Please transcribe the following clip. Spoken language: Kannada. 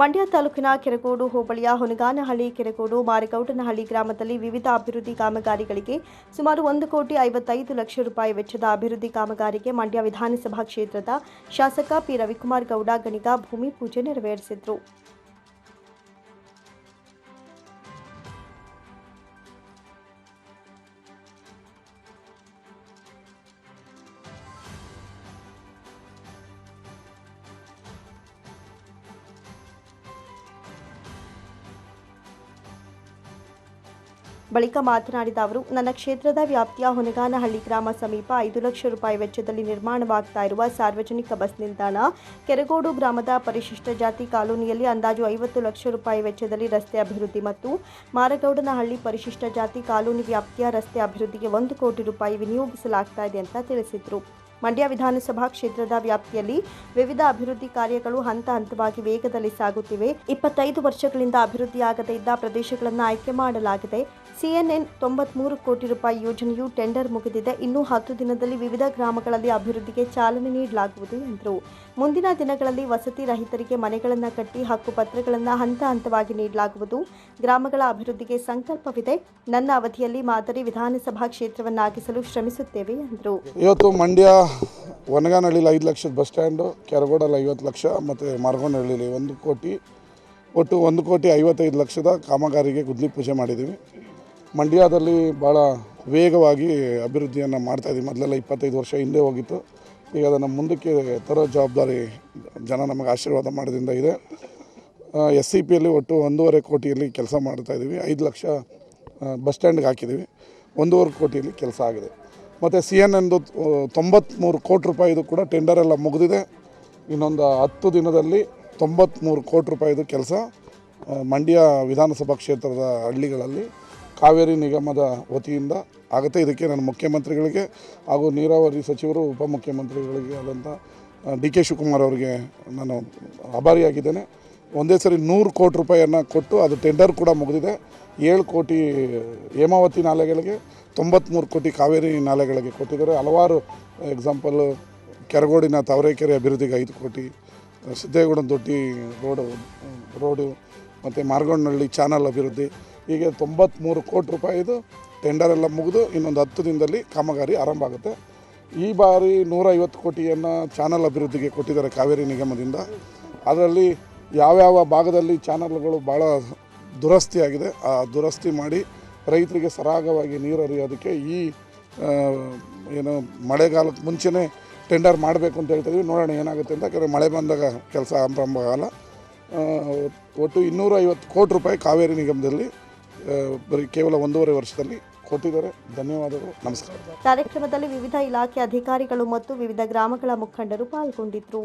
ಮಂಡ್ಯ ತಾಲೂಕಿನ ಕೆರಗೋಡು ಹೋಬಳಿಯ ಹೊನಗಾನಹಳ್ಳಿ ಕೆರಗೋಡು ಮಾರಿಗೌಡನಹಳ್ಳಿ ಗ್ರಾಮದಲ್ಲಿ ವಿವಿಧ ಅಭಿವೃದ್ಧಿ ಕಾಮಗಾರಿಗಳಿಗೆ ಸುಮಾರು ಒಂದು ಕೋಟಿ ಐವತ್ತೈದು ಲಕ್ಷ ರೂಪಾಯಿ ವೆಚ್ಚದ ಅಭಿವೃದ್ಧಿ ಕಾಮಗಾರಿಗೆ ಮಂಡ್ಯ ವಿಧಾನಸಭಾ ಕ್ಷೇತ್ರದ ಶಾಸಕ ಪಿ ರವಿಕುಮಾರ್ ಗೌಡ ಗಣಿಗ ಭೂಮಿ ಪೂಜೆ ನೆರವೇರಿಸಿದರು. ಬಳಿಕ ಮಾತನಾಡಿದ ಅವರು, ನನ್ನ ಕ್ಷೇತ್ರದ ವ್ಯಾಪ್ತಿಯ ಹೊನಗಾನಹಳ್ಳಿ ಗ್ರಾಮ ಸಮೀಪ ಐದು ಲಕ್ಷ ರೂಪಾಯಿ ವೆಚ್ಚದಲ್ಲಿ ನಿರ್ಮಾಣವಾಗ್ತಾ ಇರುವ ಸಾರ್ವಜನಿಕ ಬಸ್ ನಿಲ್ದಾಣ, ಕೆರಗೋಡು ಗ್ರಾಮದ ಪರಿಶಿಷ್ಟ ಜಾತಿ ಕಾಲೋನಿಯಲ್ಲಿ ಅಂದಾಜು ಐವತ್ತು ಲಕ್ಷ ರೂಪಾಯಿ ವೆಚ್ಚದಲ್ಲಿ ರಸ್ತೆ ಅಭಿವೃದ್ಧಿ ಮತ್ತು ಮಾರಗೌಡನಹಳ್ಳಿ ಪರಿಶಿಷ್ಟ ಜಾತಿ ಕಾಲೋನಿ ವ್ಯಾಪ್ತಿಯ ರಸ್ತೆ ಅಭಿವೃದ್ಧಿಗೆ ಒಂದು ಕೋಟಿ ರೂಪಾಯಿ ವಿನಿಯೋಗಿಸಲಾಗ್ತಾ ಇದೆ ಅಂತ ತಿಳಿಸಿದರು. ಮಂಡ್ಯ ವಿಧಾನಸಭಾ ಕ್ಷೇತ್ರದ ವ್ಯಾಪ್ತಿಯಲ್ಲಿ ವಿವಿಧ ಅಭಿವೃದ್ಧಿ ಕಾರ್ಯಗಳು ಹಂತ ಹಂತವಾಗಿ ವೇಗದಲ್ಲಿ ಸಾಗುತ್ತಿವೆ. ಇಪ್ಪತ್ತೈದು ವರ್ಷಗಳಿಂದ ಅಭಿವೃದ್ಧಿಯಾಗದೇ ಇದ್ದ ಪ್ರದೇಶಗಳನ್ನು ಆಯ್ಕೆ ಮಾಡಲಾಗಿದೆ. ಸಿಎನ್ಎನ್ ತೊಂಬತ್ಮೂರು ಕೋಟಿ ರೂಪಾಯಿ ಯೋಜನೆಯು ಟೆಂಡರ್ ಮುಗಿದಿದೆ. ಇನ್ನು ಹತ್ತು ದಿನದಲ್ಲಿ ವಿವಿಧ ಗ್ರಾಮಗಳಲ್ಲಿ ಅಭಿವೃದ್ಧಿಗೆ ಚಾಲನೆ ನೀಡಲಾಗುವುದು ಎಂದರು. ಮುಂದಿನ ದಿನಗಳಲ್ಲಿ ವಸತಿ ರಹಿತರಿಗೆ ಮನೆಗಳನ್ನು ಕಟ್ಟಿ ಹಕ್ಕುಪತ್ರಗಳನ್ನು ಹಂತ ಹಂತವಾಗಿ ನೀಡಲಾಗುವುದು. ಗ್ರಾಮಗಳ ಅಭಿವೃದ್ಧಿಗೆ ಸಂಕಲ್ಪವಿದೆ. ನನ್ನ ಅವಧಿಯಲ್ಲಿ ಮಾದರಿ ವಿಧಾನಸಭಾ ಕ್ಷೇತ್ರವನ್ನಾಗಿಸಲು ಶ್ರಮಿಸುತ್ತೇವೆ ಎಂದರು. ಇವತ್ತು ಮಂಡ್ಯ ವನಗಾನಹಳ್ಳಿಲಿ ಐದು ಲಕ್ಷದ ಬಸ್ ಸ್ಟ್ಯಾಂಡು, ಕೆರಗೋಡಲ್ಲಿ ಐವತ್ತು ಲಕ್ಷ, ಮತ್ತು ಮಾರ್ಗೋನಹಳ್ಳಿಲಿ ಒಂದು ಕೋಟಿ. ಒಟ್ಟು ಒಂದು ಕೋಟಿ ಐವತ್ತೈದು ಲಕ್ಷದ ಕಾಮಗಾರಿಗೆ ಗುದ್ಲಿ ಪೂಜೆ ಮಾಡಿದ್ದೀವಿ. ಮಂಡ್ಯದಲ್ಲಿ ಭಾಳ ವೇಗವಾಗಿ ಅಭಿವೃದ್ಧಿಯನ್ನು ಮಾಡ್ತಾಯಿದ್ದೀವಿ ಮೊದಲೆಲ್ಲ ಇಪ್ಪತ್ತೈದು ವರ್ಷ ಹಿಂದೆ ಹೋಗಿತ್ತು. ಈಗ ಅದನ್ನು ಮುಂದಕ್ಕೆ ತರೋ ಜವಾಬ್ದಾರಿ ಜನ ನಮಗೆ ಆಶೀರ್ವಾದ ಮಾಡೋದ್ರಿಂದ ಇದೆ. ಎಸ್ ಸಿ ಪಿಯಲ್ಲಿ ಒಟ್ಟು ಒಂದೂವರೆ ಕೋಟಿಯಲ್ಲಿ ಕೆಲಸ ಮಾಡ್ತಾಯಿದ್ದೀವಿ ಐದು ಲಕ್ಷ ಬಸ್ ಸ್ಟ್ಯಾಂಡ್ಗೆ ಹಾಕಿದ್ದೀವಿ. ಒಂದೂವರೆ ಕೋಟಿಯಲ್ಲಿ ಕೆಲಸ ಆಗಿದೆ. ಮತ್ತು ಸಿ ಎನ್ ಎನ್ದು ತೊಂಬತ್ತ್ಮೂರು ಕೋಟಿ ರೂಪಾಯಿದು ಕೂಡ ಟೆಂಡರ್ ಎಲ್ಲ ಮುಗಿದಿದೆ. ಇನ್ನೊಂದು ಹತ್ತು ದಿನದಲ್ಲಿ ತೊಂಬತ್ತ್ಮೂರು ಕೋಟಿ ರೂಪಾಯಿದು ಕೆಲಸ ಮಂಡ್ಯ ವಿಧಾನಸಭಾ ಕ್ಷೇತ್ರದ ಹಳ್ಳಿಗಳಲ್ಲಿ ಕಾವೇರಿ ನಿಗಮದ ವತಿಯಿಂದ ಆಗುತ್ತೆ. ಇದಕ್ಕೆ ನಾನು ಮುಖ್ಯಮಂತ್ರಿಗಳಿಗೆ ಹಾಗೂ ನೀರಾವರಿ ಸಚಿವರು, ಉಪಮುಖ್ಯಮಂತ್ರಿಗಳಿಗೆ ಆದಂಥ ಡಿ ಕೆ ಶಿವಕುಮಾರ್ ಅವರಿಗೆ ನಾನು ಆಭಾರಿಯಾಗಿದ್ದೇನೆ. ಒಂದೇ ಸರಿ ನೂರು ಕೋಟಿ ರೂಪಾಯಿಯನ್ನು ಕೊಟ್ಟು ಅದು ಟೆಂಡರ್ ಕೂಡ ಮುಗಿದಿದೆ. ಏಳು ಕೋಟಿ ಹೇಮಾವತಿ ನಾಲೆಗಳಿಗೆ ತೊಂಬತ್ತ್ಮೂರು ಕೋಟಿ ಕಾವೇರಿ ನಾಲೆಗಳಿಗೆ ಕೊಟ್ಟಿದ್ದಾರೆ. ಹಲವಾರು ಎಕ್ಸಾಂಪಲ್ ಕೆರಗೋಡಿನ ತಾವರೆಕೆರೆ ಅಭಿವೃದ್ಧಿಗೆ ಐದು ಕೋಟಿ ಸಿದ್ದೇಗೌಡನ ದೊಡ್ಡಿ ರೋಡು ರೋಡು, ಮತ್ತು ಮಾರ್ಗೊಂಡನಹಳ್ಳಿ ಚಾನಲ್ ಅಭಿವೃದ್ಧಿ. ಹೀಗೆ ತೊಂಬತ್ತ್ಮೂರು ಕೋಟಿ ರೂಪಾಯಿದು ಟೆಂಡರ್ ಎಲ್ಲ ಮುಗಿದು ಇನ್ನೊಂದು ಹತ್ತು ದಿನದಲ್ಲಿ ಕಾಮಗಾರಿ ಆರಂಭ ಆಗುತ್ತೆ. ಈ ಬಾರಿ ನೂರೈವತ್ತು ಕೋಟಿಯನ್ನು ಚಾನಲ್ ಅಭಿವೃದ್ಧಿಗೆ ಕೊಟ್ಟಿದ್ದಾರೆ ಕಾವೇರಿ ನಿಗಮದಿಂದ. ಅದರಲ್ಲಿ ಯಾವ್ಯಾವ ಭಾಗದಲ್ಲಿ ಚಾನಲ್ಗಳು ಭಾಳ ದುರಸ್ತಿಯಾಗಿದೆ, ಆ ದುರಸ್ತಿ ಮಾಡಿ ರೈತರಿಗೆ ಸರಾಗವಾಗಿ ನೀರು ಹರಿಯೋದಕ್ಕೆ ಈ ಏನು ಮಳೆಗಾಲಕ್ಕೆ ಮುಂಚೆನೇ ಟೆಂಡರ್ ಮಾಡಬೇಕು ಅಂತ ಹೇಳ್ತಾಯಿದ್ವಿ ನೋಡೋಣ ಏನಾಗುತ್ತೆ ಅಂತ. ಯಾಕಂದರೆ ಮಳೆ ಬಂದಾಗ ಕೆಲಸ ಆರಂಭ ಆಗಲ್ಲ. ಒಟ್ಟು ಇನ್ನೂರ ಐವತ್ತು ಕೋಟಿ ರೂಪಾಯಿ ಕಾವೇರಿ ನಿಗಮದಲ್ಲಿ ಬರೀ ಕೇವಲ ಒಂದೂವರೆ ವರ್ಷದಲ್ಲಿ ಕೊಟ್ಟಿದ್ದಾರೆ. ಧನ್ಯವಾದಗಳು. ನಮಸ್ಕಾರ. ಕಾರ್ಯಕ್ರಮದಲ್ಲಿ ವಿವಿಧ ಇಲಾಖೆ ಅಧಿಕಾರಿಗಳು ಮತ್ತು ವಿವಿಧ ಗ್ರಾಮಗಳ ಮುಖಂಡರು ಪಾಲ್ಗೊಂಡಿದ್ದರು